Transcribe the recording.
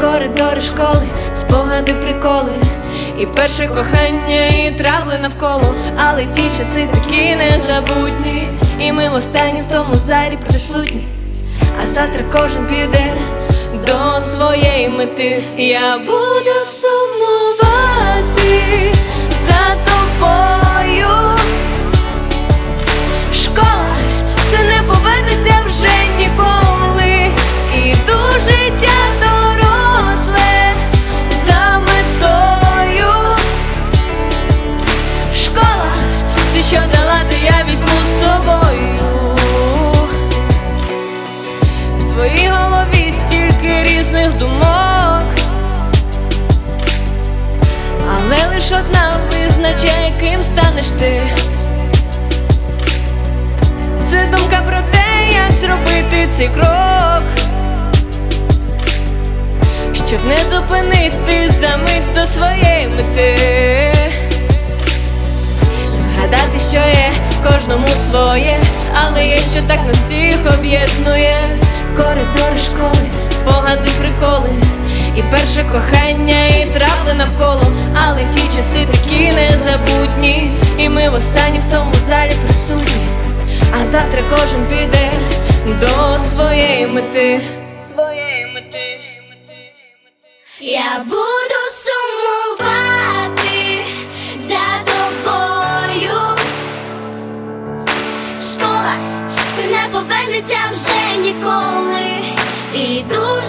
коридори школи, спогади, приколи, і перше кохання, і травли навколо, але ті часи такі незабутні, і ми в останній в тому залі присутні, а завтра кожен піде до своєї мети. Я буду сумувати визначає, ким станеш ти. Це думка про те, як зробити цей крок, щоб не зупинити за до своєї мети. Згадати, що є кожному своє, але є, що так на всіх об'єднує коридори школи, спогади, приколи, і перше кохання, і травли навколо, але ті часи такі незабутні, і ми в останній в тому залі присутні. А завтра кожен піде до своєї мети. Своєї мети. Я буду сумувати за тобою. Школа це не повернеться вже ніколи. Іду в